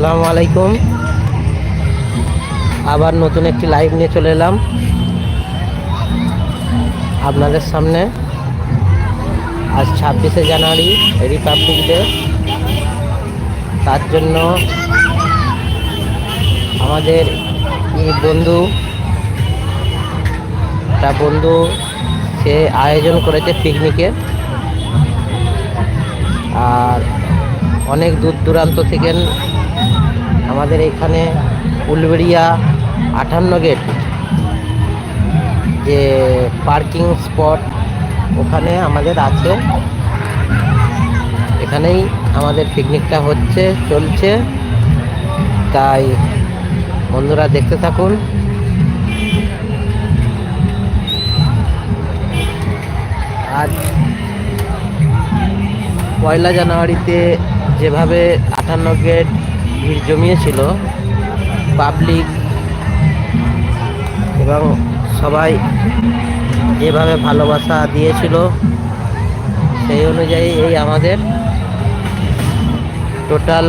আসসালামু আলাইকুম। আবার নতুন একটি লাইভ নিয়ে চলে এলাম। আপনাদের সামনে আজ ছাব্বিশে জানুয়ারি রিপাবলিক ডে তার জন্য আমাদের বন্ধু, একটা বন্ধু, সে আয়োজন করেছে পিকনিকের আর অনেক দূর দূরান্ত থেকে আমাদের এখানে উলবেড়িয়া আটান্ন গেট, যে পার্কিং স্পট ওখানে আমাদের আছে। এখানেই আমাদের পিকনিকটা হচ্ছে, চলছে। তাই বন্ধুরা দেখতে থাকুন। আজ পয়লা জানুয়ারিতে যেভাবে আটান্ন গেট ভিড় জমিয়েছিল। পাবলিক এবং সবাই যেভাবে ভালোবাসা দিয়েছিল, সেই অনুযায়ী এই আমাদের টোটাল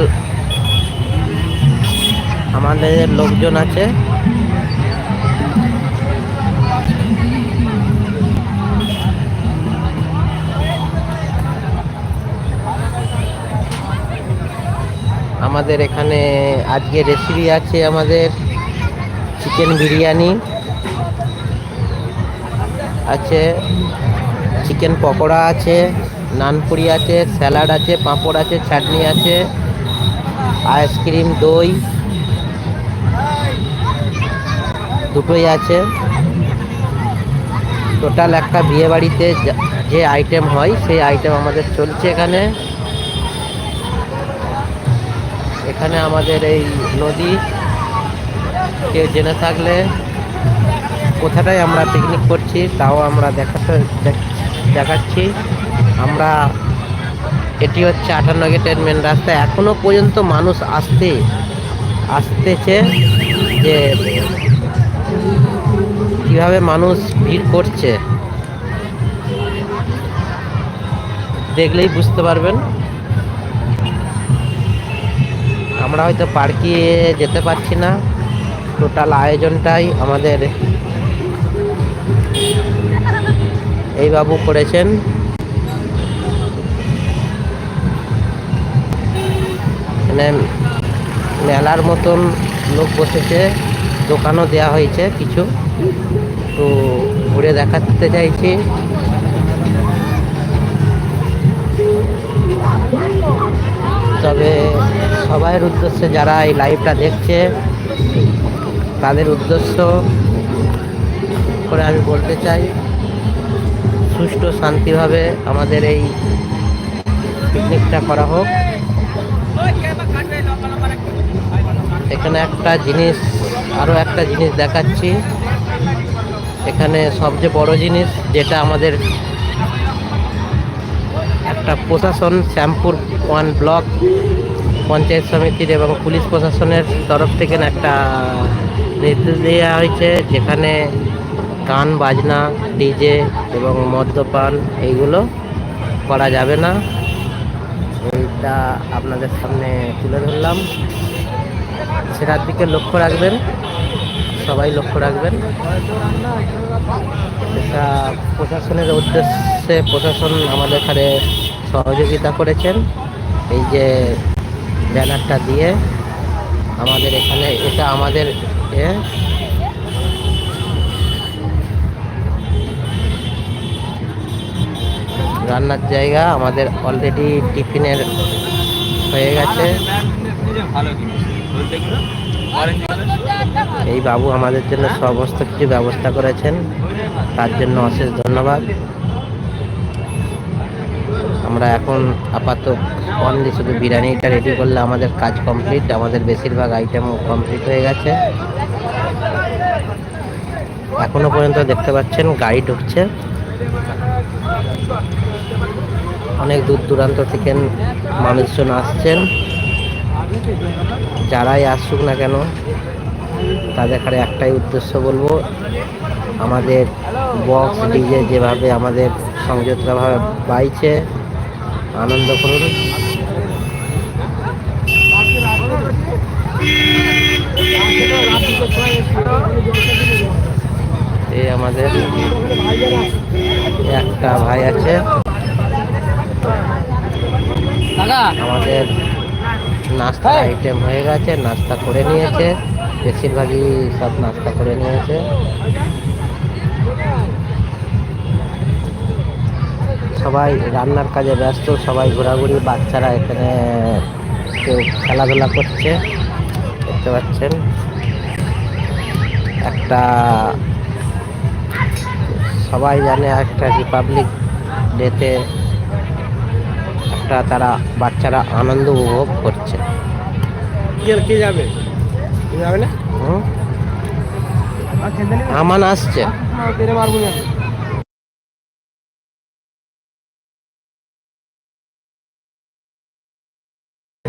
আমাদের লোকজন আছে। আমাদের এখানে আজকে রেসিপি আছে আমাদের চিকেন বিরিয়ানি, আছে চিকেন পকোড়া আছে, নানপুরি আছে, স্যালাড আছে, পাঁপড় আছে, চাটনি আছে আইসক্রিম দই, দুটোই আছে। টোটাল একটা বিয়ে বাড়িতে যা- যে আইটেম হয়, সেই আইটেম আমাদের চলছে এখানে। এখানে আমাদের এই নদী। কেউ জেনে থাকলে কোথাটাই আমরা পিকনিক করছি, তাও আমরা দেখাতে দেখ- দেখাচ্ছি। আমরা এটি হচ্ছে আটান্ন গেটের মেন রাস্তা। এখনও পর্যন্ত মানুষ আসতে আসতেছে যে কীভাবে মানুষ ভিড় করছে। দেখলেই বুঝতে পারবেন। আমরা হয়তো পার্কে যেতে পারছি না। টোটাল আয়োজনটাই আমাদের এই বাবু করেছেন। মানে মেলার মতন লোক বসেছে, দোকানও দেওয়া হয়েছে কিছু। তো ঘুরে দেখাতে চাইছি। তবে সবাইয়ের উদ্দেশ্যে যারা এই লাইভটা দেখছে, তাদের উদ্দেশ্য করে আমি বলতে চাই, সুষ্ঠু, শান্তিভাবে আমাদের এই পিকনিকটা করা হোক। এখানে একটা জিনিস আরও একটা জিনিস দেখাচ্ছি। এখানে সবচেয়ে বড় জিনিস যেটা আমাদের একটা প্রশাসন শ্যামপুর ওয়ান ব্লক পঞ্চায়েত সমিতির এবং পুলিশ প্রশাসনের তরফ থেকে একটা নির্দেশ দেওয়া হয়েছে, যেখানে গান, বাজনা, ডিজে এবং মদ্যপান এইগুলো করা যাবে না। এইটা আপনাদের সামনে তুলে ধরলাম। সেটার দিকে লক্ষ্য রাখবেন, সবাই লক্ষ্য রাখবেন। এটা প্রশাসনের উদ্দেশ্যে, প্রশাসন আমাদের এখানে সহযোগিতা করেছেন। এই যে ব্যানারটা দিয়ে আমাদের এখানে, এটা আমাদের রান্নার জায়গা আমাদের অলরেডি টিফিনের হয়ে গেছে। এই বাবু আমাদের জন্য সমস্ত কিছু ব্যবস্থা করেছেন। তার জন্য অশেষ ধন্যবাদ। আমরা এখন আপাতত অনলি শুধু বিরিয়ানিটা রেডি করলে আমাদের কাজ কমপ্লিট আমাদের বেশিরভাগ আইটেম কমপ্লিট হয়ে গেছে। এখনও পর্যন্ত দেখতে পাচ্ছেন, গাড়ি ঢুকছে। অনেক দূর দূরান্ত থেকে মানুষজন আসছেন। যারাই আসুক না কেন, তাদের এখানে একটাই উদ্দেশ্য বলব, আমাদের বক্স ডিজে যেভাবে আমাদের সংযুক্তভাবে পাইছে আনন্দ করুন। এই আমাদের একটা ভাই আছে। আমাদের নাস্তা আইটেম হয়ে গেছে নাস্তা করে নিয়েছে। বেশিরভাগই সব নাস্তা করে নিয়েছে। সবাই রান্নার কাজে ব্যস্ত সবাই ঘোরাঘুরি বাচ্চারা এখানে কেউ খেলাধুলা করছে দেখতে পাচ্ছেন। একটা সবাই জানে একটা রিপাবলিক ডেতে একটা তারা বাচ্চারা আনন্দ উপভোগ করছে। কে যাবে? যাবে না? আমান আসছে। মারবো না।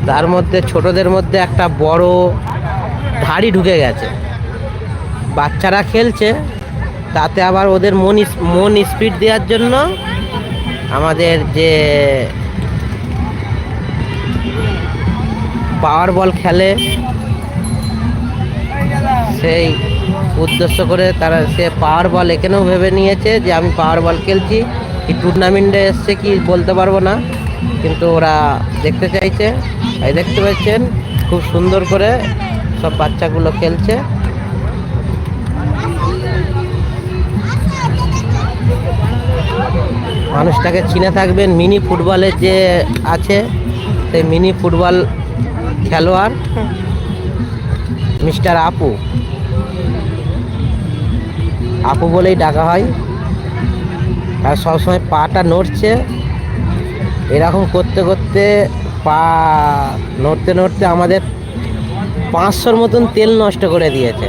তার মধ্যে ছোটদের মধ্যে একটা বড় ধাড়ি ঢুকে গেছে। বাচ্চারা খেলছে, তাতে আবার ওদের মন মন স্পিড দেওয়ার জন্য আমাদের যে পাওয়ার বল খেলে, সেই উদ্দেশ্য করে তারা সে পাওয়ার বল এখানেও ভেবে নিয়েছে যে আমি পাওয়ার বল খেলছি, কি টুর্নামেন্টে এসছে কি বলতে পারব না। কিন্তু ওরা দেখতে চাইছে। এই দেখতে পাচ্ছেন, খুব সুন্দর করে সব বাচ্চাগুলো খেলছে। মানুষটাকে চিনে থাকবেন, মিনি ফুটবলের যে আছে, সেই মিনি ফুটবল খেলোয়াড়, মিস্টার আপু। আপু বলেই ডাকা হয়। আর সবসময় পাটা নড়ছে। এরকম করতে করতে পা নড়তে নড়তে আমাদের পাঁচশোর মতন তেল নষ্ট করে দিয়েছে।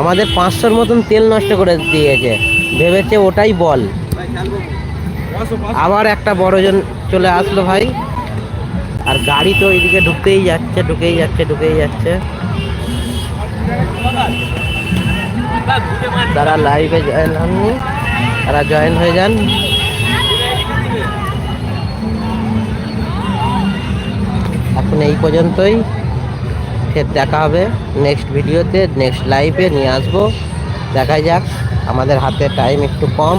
আমাদের পাঁচশোর মতন তেল নষ্ট করে দিয়েছে। ভেবেছে ওটাই বল। আবার একটা বড়জন চলে আসলো ভাই। আর গাড়ি তো এইদিকে ঢুকতেই যাচ্ছে, ঢুকেই যাচ্ছে ঢুকেই যাচ্ছে। তারা লাইভে জয়েন হননি। তারা জয়েন হয়ে যান। এখন এই পর্যন্তই। ফের দেখা হবে নেক্সট ভিডিওতে নেক্সট লাইভে নিয়ে আসব। দেখা যাক, আমাদের হাতে টাইম একটু কম।